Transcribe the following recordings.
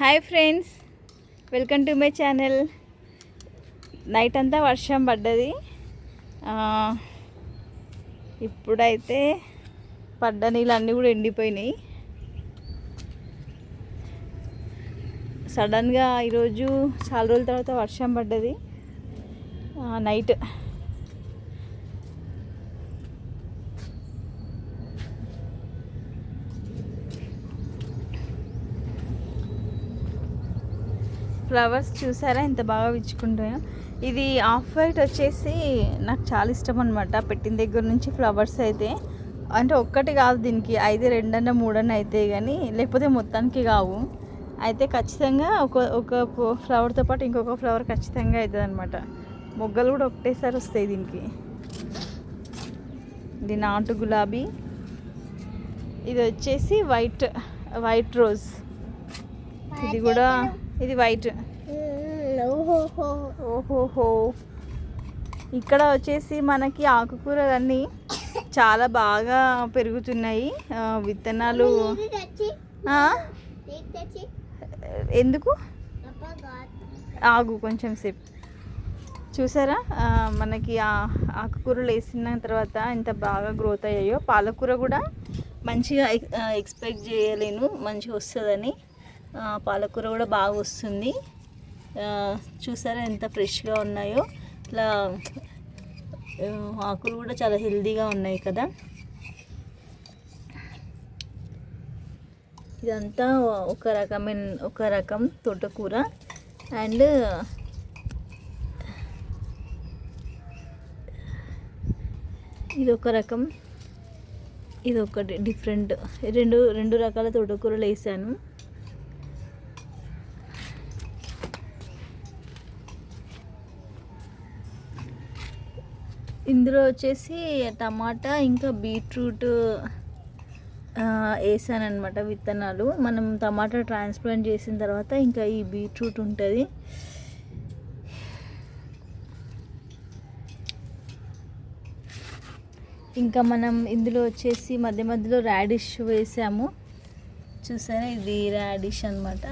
Hi friends welcome to my channel night అంతా వర్షం పడ్డది. ఇప్పుడైతే పడ్డ నీళ్ళన్నీ కూడా ఎండిపోయినాయి. సడన్గా ఈరోజు చాలా రోజుల తర్వాత వర్షం పడ్డది. నైట్ ఫ్లవర్స్ చూసారా? ఎంత బాగా విచ్చుకుంటాయో. ఇది ఆఫ్ వైట్ వచ్చేసి నాకు చాలా ఇష్టం అనమాట పెట్టిన దగ్గర నుంచి ఫ్లవర్స్ అయితే. అంటే ఒక్కటి కాదు దీనికి. అయితే రెండన్న మూడన్న అవుతాయి కానీ లేకపోతే మొత్తానికి కావు. అయితే ఖచ్చితంగా ఒక ఒక ఫ్లవర్తో పాటు ఇంకొక ఫ్లవర్ ఖచ్చితంగా అవుతుంది అనమాట మొగ్గలు కూడా ఒకటేసారి వస్తాయి దీనికి. ఇది నాటు గులాబీ. ఇది వచ్చేసి వైట్ వైట్ రోజ్. ఇది కూడా ఇది వైట్. ఓహోహో. ఇక్కడ వచ్చేసి మనకి ఆకుకూరలన్నీ చాలా బాగా పెరుగుతున్నాయి. విత్తనాలు ఎందుకు? ఆగు కొంచెం సేపు. చూసారా? మనకి ఆ ఆకుకూరలు వేసిన తర్వాత ఎంత బాగా గ్రోత్ అయ్యాయో. పాలకూర కూడా మంచిగా ఎక్స్పెక్ట్ చేయలేను. మంచిగా వస్తుందని. పాలకూర కూడా బాగా వస్తుంది. చూసారా ఎంత ఫ్రెష్గా ఉన్నాయో? ఇట్లా ఆకులు కూడా చాలా హెల్దీగా ఉన్నాయి కదా. ఇదంతా ఒక రకమైన ఒక రకం తోటకూర. అండ్ ఇది ఒక రకం. ఇది ఒకటి డిఫరెంట్. రెండు రెండు రకాల తోటకూరలు వేసాను. ఇందులో వచ్చేసి టమాటా ఇంకా బీట్రూట్ వేసాను విత్తనాలు. మనం టమాటా ట్రాన్స్ప్లాంట్ చేసిన తర్వాత ఇంకా ఈ బీట్రూట్ ఉంటుంది. ఇంకా మనం ఇందులో వచ్చేసి మధ్య మధ్యలో రాడిష్ వేసాము. చూసారా? ఇది రాడిష్ అనమాట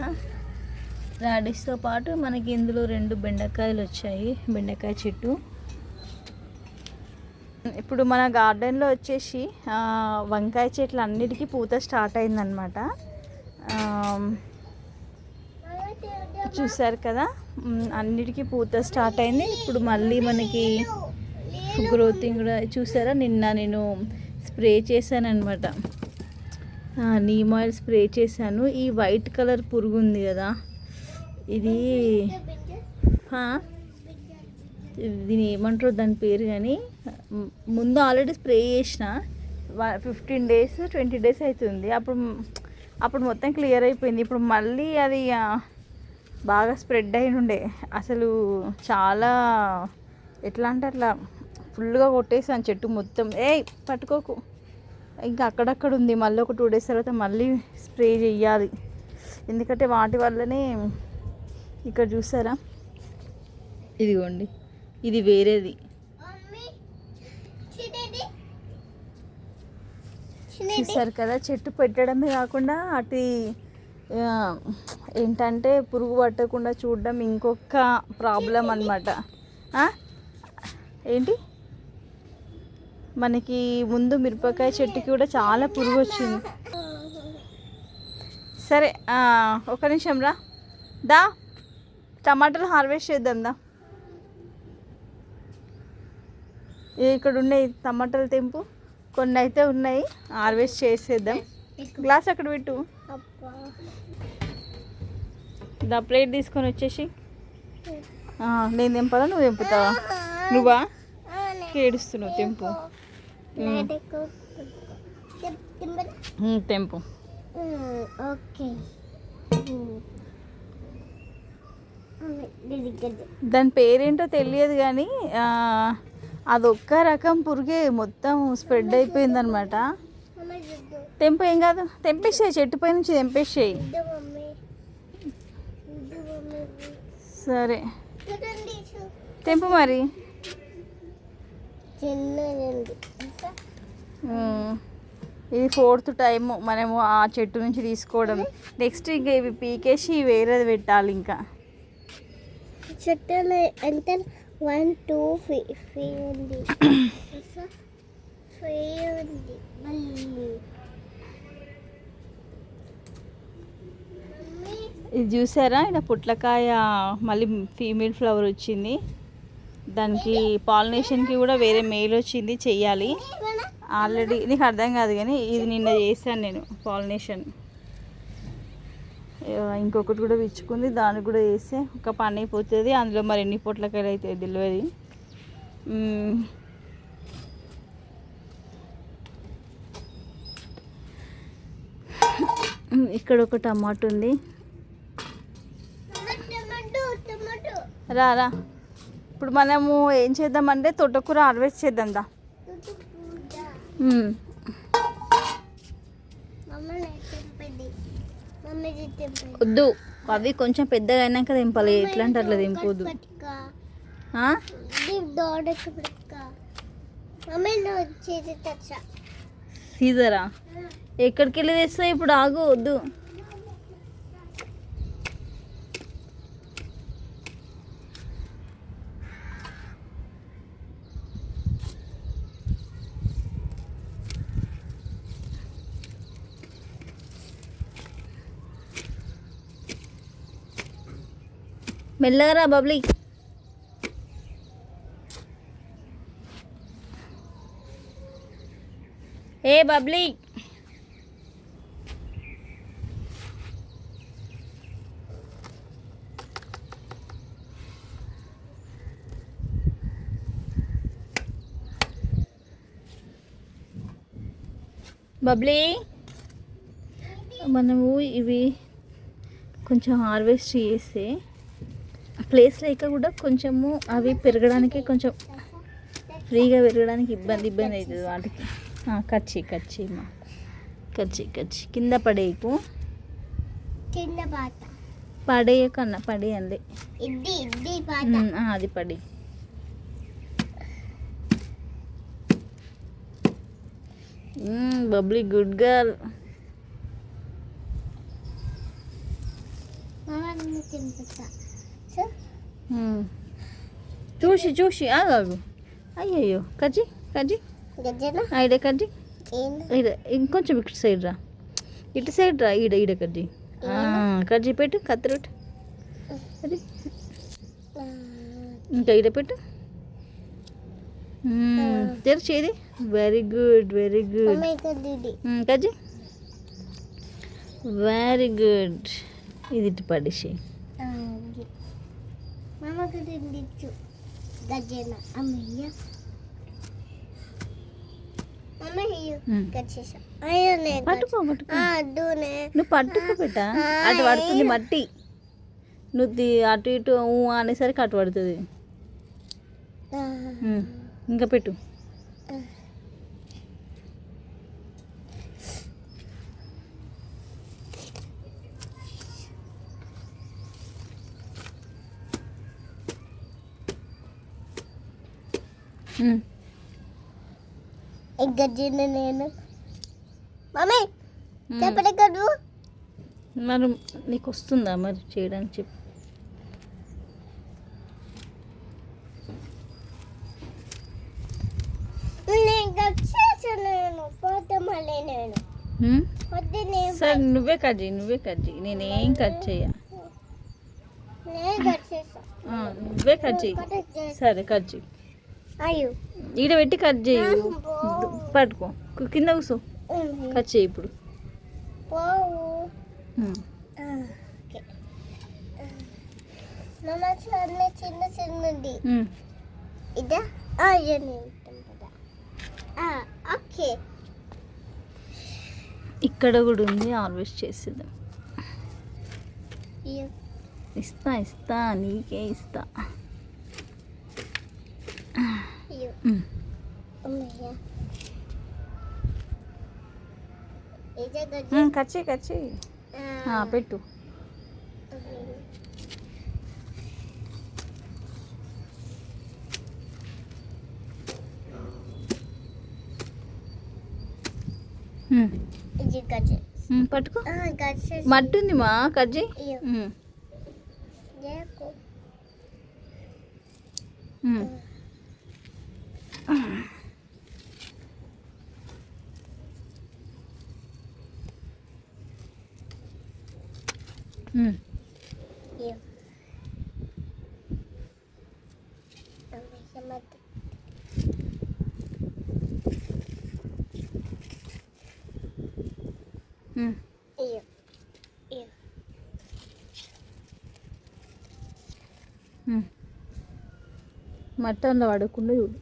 రాడిష్తో పాటు మనకి ఇందులో రెండు బెండకాయలు వచ్చాయి. బెండకాయ చెట్టు. ఇప్పుడు మన గార్డెన్లో వచ్చేసి వంకాయ చెట్లు అన్నిటికీ పూత స్టార్ట్ అయిందనమాట చూసారు కదా? అన్నిటికీ పూత స్టార్ట్ అయింది. ఇప్పుడు మళ్ళీ మనకి గ్రోతింగ్ కూడా చూసారా? నిన్న నేను స్ప్రే చేశాను అనమాట నీమ్ ఆయిల్ స్ప్రే చేశాను. ఈ వైట్ కలర్ పురుగు ఉంది కదా? ఇది దీని ఏమంటారు దాని పేరు కానీ ముందు ఆల్రెడీ స్ప్రే చేసిన ఫిఫ్టీన్ డేస్ ట్వంటీ డేస్ అవుతుంది అప్పుడు అప్పుడు మొత్తం క్లియర్ అయిపోయింది. ఇప్పుడు మళ్ళీ అది బాగా స్ప్రెడ్ అయి ఉండే. అసలు చాలా ఎట్లా అంటే అట్లా ఫుల్గా కొట్టేసాను చెట్టు మొత్తం. ఏ పట్టుకోకు. ఇంకా అక్కడక్కడ ఉంది. మళ్ళీ ఒక టూ డేస్ తర్వాత మళ్ళీ స్ప్రే చేయాలి. ఎందుకంటే వాటి వల్లనే ఇక్కడ చూసారా? ఇదిగోండి. ఇది వేరేది. చూసారు కదా చెట్టు పెట్టడమే కాకుండా అటు ఏంటంటే పురుగు పట్టకుండా చూడడం ఇంకొక ప్రాబ్లం అనమాట ఏంటి? మనకి ముందు మిరపకాయ చెట్టుకి కూడా చాలా పురుగు వచ్చింది. సరే ఒక నిమిషం రా. దా టమాటాలు హార్వెస్ట్ చేద్దాం దా ఏ ఇక్కడ ఉన్నాయి టమాటాలు తెంపు. కొన్ని అయితే ఉన్నాయి. హార్వెస్ట్ చేసేద్దాం. గ్లాస్ అక్కడ పెట్టు. దా ప్లేట్ తీసుకొని వచ్చేసి. నేను తెంపాలా? నువ్వు తెంపుతావా? నువ్వా? ఏడుస్తున్నావు తెంపు. తెంపు. ఓకే. దాని పేరేంటో తెలియదు కానీ అదొక్క రకం పురుగే మొత్తం స్ప్రెడ్ అయిపోయిందనమాట తెంపు ఏం కాదు తెంపేసేయి చెట్టు పై నుంచి తెంపేసేయి. సరే. తెంపు మరి. ఇది ఫోర్త్ టైం మనము ఆ చెట్టు నుంచి తీసుకోవడం. నెక్స్ట్ ఇంకా ఇవి పీకేసి వేరేది పెట్టాలి ఇంకా. చుట్టూలో ఎంత వన్ టూ ఫీ ఫీ ఉంది ఫీ ఉంది మళ్ళీ ఇది చూసారా? ఇక్కడ పుట్లకాయ మళ్ళీ ఫీమేల్ ఫ్లవర్ వచ్చింది. దానికి పాలినేషన్కి కూడా వేరే మెయిల్ వచ్చింది చెయ్యాలి. ఆల్రెడీ నీకు అర్థం కాదు కానీ ఇది నిన్న చేశాను నేను పాలినేషన్ ఇంకొకటి కూడా విచ్చుకుంది దానికి కూడా చేస్తే ఒక పని అయిపోతుంది. అందులో మరి ఎన్ని పొట్లకాయలు అయితే తెలియదు. ఇక్కడ ఒక టమాటో ఉంది. రారా రా రా. ఇప్పుడు మనము ఏం చేద్దామంటే తోటకూర హార్వెస్ట్ చేద్దాం దా. వద్దు. అవి కొంచెం పెద్దగా అయినాక తెంపాలి. ఎట్లా అంటే అట్లా తెచ్చా. సీజరా? ఎక్కడికి వెళ్ళి తెస్తా ఇప్పుడు ఆగు వద్దు. మెల్లగా రా బబ్లీ ఏ బబ్లీ బబ్లీ మనము ఇవి కొంచెం హార్వెస్ట్ చేస్తే ప్లేస్ లేక కూడా కొంచెము అవి పెరగడానికి కొంచెం ఫ్రీగా పెరగడానికి ఇబ్బంది ఇబ్బంది అవుతుంది వాటికి కచ్చి కచ్చి మా. కచ్చి కచ్చి. కింద పడేయకు. పడేయండి పాత. ఉమ్, ఆ, అది పడి. Bubbly good girl. చూసి చూసి ఆగాగు అయ్యయ్యో కజ్జి కజ్జి గజ్జన ఈడ కజ్జి ఈడ ఇంకొంచెం ఇటు సైడ్ రా ఇటు సైడ్ రా ఈడ ఈడ కజ్జి కజ్జి పెట్టు కత్తి పెట్టు అది ఇంకా ఈడ పెట్టు తెరిచేది వెరీ గుడ్ వెరీ గుడ్ కజ్జి వెరీ గుడ్ ఇది ఇటు మమ్మకి తిండిచ్చు గజ్జన అమ్మయ్య పట్టుకో పట్టుకో అడ్డునే నువ్వు పట్టుకో పెట్ట అటు పడుతుంది మట్టి నువ్వు అటు ఇటు ఊ అనేసరికి అటు పడుతుంది ఇంకా పెట్టు గజ్జన నేను మమ్మీ కదూ మరి నీకు వస్తుందా మరి చేయడానికి చెప్పు. నేను. సరే నువ్వే కట్ చేయి నువ్వే కట్ చేయి. నేనేం కట్ చేయ? నువ్వే కట్ చేయి. సరే కట్ చేయి. ఈడ పెట్టి కట్ చేయి. పట్టుకో. కింద కూసో కట్ చేయి ఇప్పుడు. చిన్న చిన్నది. ఇదా? ఓకే. ఇక్కడ కూడా ఉంది హార్వెస్ట్ చేసేద్దాం ఇస్తా ఇస్తా నీకే ఇస్తా. చేయి ఆ, పెట్టు. పట్టుకో. గచ్చి మట్టి ఉంది మా కట్ చేయి మట్టి అందులో పడకుండా చూడు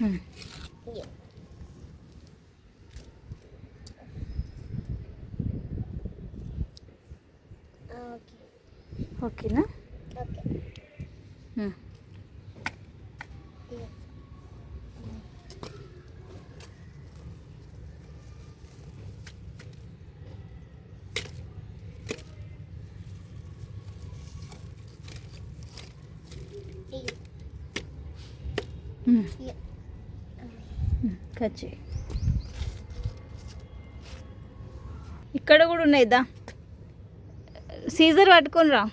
ఉమ్. ఇయ్యో ఓకే ఓకేనా ఓకే కట్ చేయి ఇక్కడ కూడా ఉన్నాయి దా. సీజర్ పట్టుకొని రా.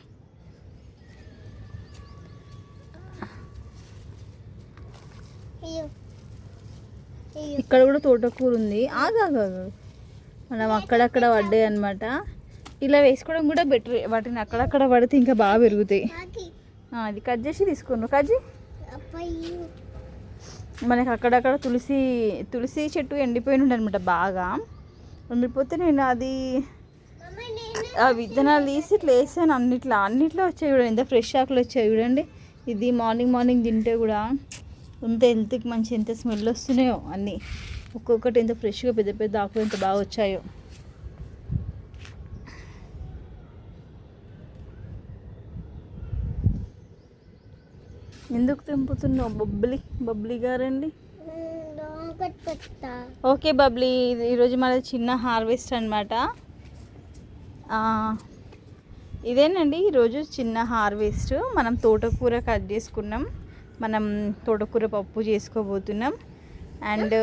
ఇక్కడ కూడా తోటకూర ఉంది. ఆగాగా మనం అక్కడక్కడ పడ్డాయి అనమాట ఇలా వేసుకోవడం కూడా బెటర్ వాటిని అక్కడక్కడ పడితే ఇంకా బాగా పెరుగుతాయి. అది కట్ చేసి తీసుకున్నాను కట్ చేయి. మనకి అక్కడక్కడ తులసి తులసి చెట్టు ఎండిపోయిన అనమాట బాగా. ఎండిపోతే నేను అది ఆ విత్తనాలు తీసి ఇట్లా వేసాను అన్నిట్లో. అన్నిట్లో వచ్చాయి చూడండి ఎంత ఫ్రెష్ ఆకులు వచ్చాయి చూడండి. ఇది మార్నింగ్ మార్నింగ్ తింటే కూడా ఎంత హెల్త్కి మంచి ఎంత స్మెల్ వస్తున్నాయో అన్నీ. ఒక్కొక్కటి ఎంత ఫ్రెష్గా పెద్ద పెద్ద ఆకులు ఎంత బాగా వచ్చాయో. ఎందుకు తెంపుతున్నావు? బొబ్బలి బొబ్బలి గారండి. ఓకే బబ్లీ ఈరోజు మనది చిన్న హార్వెస్ట్ అనమాట ఇదేనండి ఈరోజు చిన్న హార్వెస్ట్. మనం తోటకూర కట్ చేసుకున్నాం. మనం తోటకూర పప్పు చేసుకోబోతున్నాం. అండ్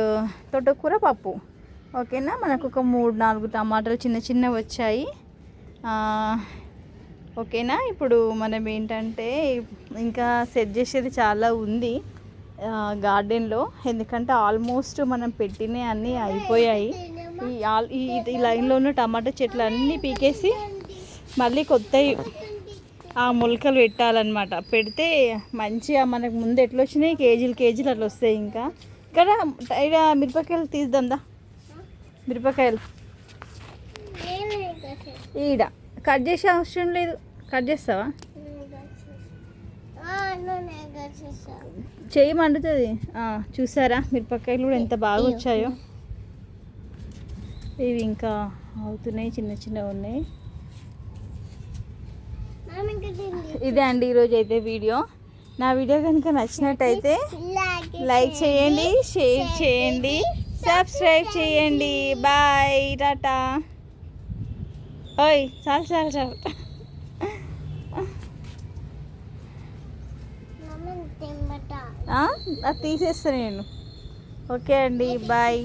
తోటకూర పప్పు. ఓకేనా? మనకు ఒక మూడు నాలుగు టమాటాలు చిన్న చిన్న వచ్చాయి. ఓకేనా? ఇప్పుడు మనం ఏంటంటే ఇంకా సెట్ చేసేది చాలా ఉంది గార్డెన్లో. ఎందుకంటే ఆల్మోస్ట్ మనం పెట్టినవి అన్నీ అయిపోయాయి. ఈ ఆల్ ఈ లైన్లో ఉన్న టమాటా చెట్లు అన్నీ పీకేసి మళ్ళీ కొత్తవి ఆ మొలకలు పెట్టాలన్నమాట. పెడితే మంచిగా మనకు ముందు ఎట్లా వచ్చినాయి? కేజీలు కేజీలు అట్లా వస్తాయి ఇంకా. ఇక్కడ ఇక్కడ మిరపకాయలు తీద్దాందా మిరపకాయలు. ఈడ. కట్ చేసే అవసరం లేదు. కట్ చేస్తావా? చెయ్యి మండుతుంది. చూసారా? మిరపకాయలు కూడా ఎంత బాగా వచ్చాయో. ఇవి ఇంకా అవుతున్నాయి చిన్న చిన్నగా ఉన్నాయి. ఇదే అండి ఈరోజు అయితే వీడియో. నా వీడియో కనుక నచ్చినట్టయితే లైక్ లైక్ చేయండి షేర్ చేయండి. సబ్స్క్రైబ్ చేయండి. బాయ్ టాటా. ఓయ్ చాలు చాలు చాలు. తీసేస్తాను నేను. ఓకే అండి బాయ్.